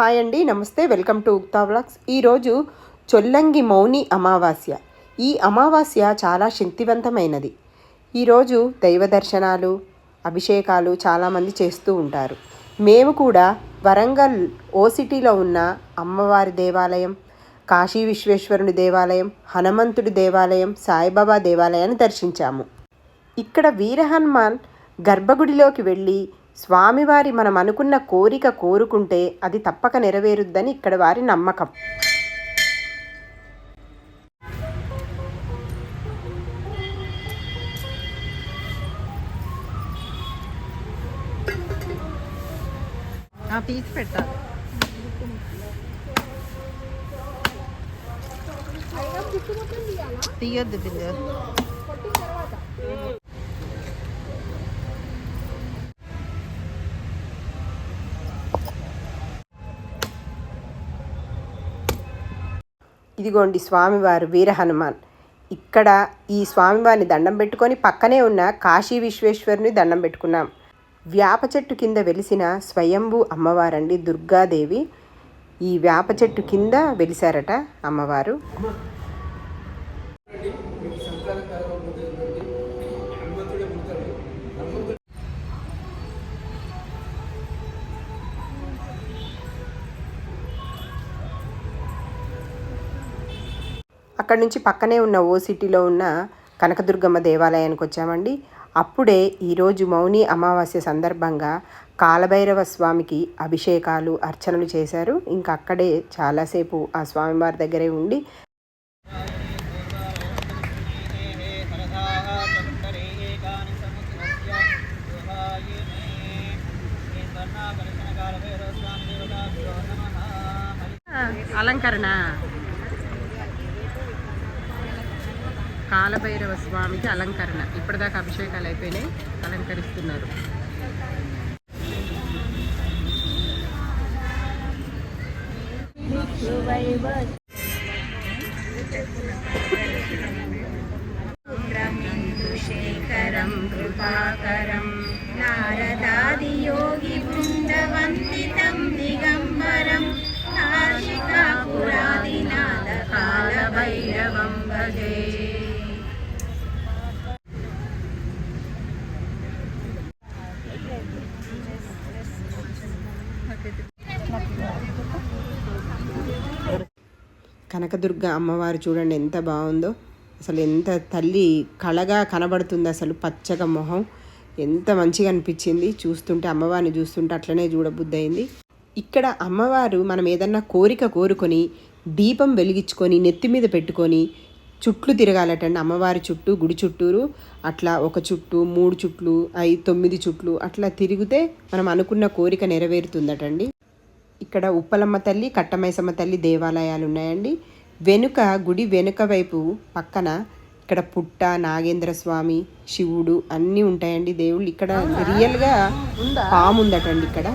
Hi అండి నమస్తే welcome to ఉక్తా blogs ఈరోజు చొల్లంగి మౌని అమావాస్య. ఈ అమావాస్య చాలా శక్తివంతమైనది. ఈరోజు దైవ దర్శనాలు అభిషేకాలు చాలామంది చేస్తూ ఉంటారు. మేము కూడా వరంగల్ ఓ సిటీలో ఉన్న అమ్మవారి దేవాలయం కాశీ విశ్వేశ్వరుని దేవాలయం హనుమంతుడి దేవాలయం సాయిబాబా దేవాలయాన్ని దర్శించాము. ఇక్కడ వీర హనుమాన్ గర్భగుడిలోకి వెళ్ళి స్వామివారి మనం అనుకున్న కోరిక కోరుకుంటే అది తప్పక నెరవేరుద్దని ఇక్కడ వారి నమ్మకం. తీసి పెట్టాలి తీయొద్దు తీయొద్దు. ఇదిగోండి స్వామివారు వీర హనుమాన్ ఇక్కడ ఈ స్వామివారిని దండం పెట్టుకొని పక్కనే ఉన్న కాశీ విశ్వేశ్వరుని దండం పెట్టుకున్నాం. వేప చెట్టు కింద వెలిసిన స్వయంభూ అమ్మవారండి దుర్గాదేవి. ఈ వేప చెట్టు కింద వెలిసారట అమ్మవారు. అక్కడి నుంచి పక్కనే ఉన్న ఓ సిటీలో ఉన్న కనకదుర్గమ్మ దేవాలయానికి వచ్చామండి. అప్పుడే ఈరోజు మౌని అమావాస్య సందర్భంగా కాలభైరవ స్వామికి అభిషేకాలు అర్చనలు చేశారు. ఇంకా అక్కడే చాలాసేపు ఆ స్వామివారి దగ్గరే ఉండి అలంకరణ. కాలభైరవ స్వామికి అలంకరణ. ఇప్పటిదాకా అభిషేకాలు అయిపోయినాయి. అలంకరిస్తున్నారు. శేఖరం కృపాకరం నారద కనకదుర్గ అమ్మవారు చూడండి ఎంత బాగుందో. అసలు ఎంత తల్లి కళగా కనబడుతుంది అసలు పచ్చగా మొహం. ఎంత మంచిగా అనిపించింది. చూస్తుంటే అమ్మవారిని చూస్తుంటే అట్లనే చూడబుద్దయింది ఇక్కడ అమ్మవారు మనం ఏదన్నా కోరిక కోరుకొని దీపం వెలిగించుకొని నెత్తి మీద పెట్టుకొని చుట్లు తిరగాలటండి. అమ్మవారి చుట్టూ గుడి చుట్టూరు అట్లా ఒక చుట్టూ మూడు చుట్లు ఐదు తొమ్మిది చుట్లు అట్లా తిరిగితే మనం అనుకున్న కోరిక నెరవేరుతుందటండి. ఇక్కడ ఉప్పలమ్మ తల్లి కట్టమైసమ్మ తల్లి దేవాలయాలు ఉన్నాయండి వెనుక గుడి వెనుక వైపు పక్కన ఇక్కడ పుట్ట నాగేంద్ర స్వామి శివుడు అన్నీ ఉంటాయండి దేవుళ్ళు. ఇక్కడ రియల్గా పాము ఉందటండి ఇక్కడ.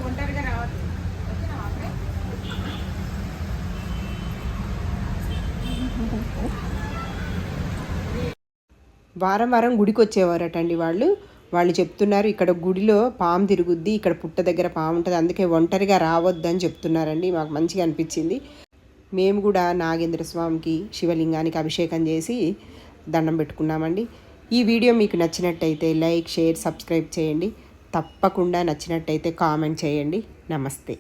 వారం వారం గుడికి వచ్చేవారటండి వాళ్ళు. వాళ్ళు చెప్తున్నారు ఇక్కడ గుడిలో పాము తిరుగుద్ది ఇక్కడ పుట్ట దగ్గర పాము ఉంటుంది అందుకే ఒంటరిగా రావద్దని చెప్తున్నారండి. మాకు మంచిగా అనిపించింది. మేము కూడా నాగేంద్ర స్వామికి శివలింగానికి అభిషేకం చేసి దండం పెట్టుకున్నామండి. ఈ వీడియో మీకు నచ్చినట్టయితే లైక్ షేర్ సబ్స్క్రైబ్ చేయండి. తప్పకుండా నచ్చినట్టయితే కామెంట్ చేయండి. నమస్తే.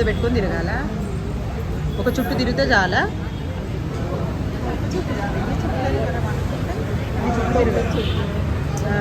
మీద పెట్టుకొని తిరగాల ఒక చుట్టూ తిరిగితే చాలా ఆ.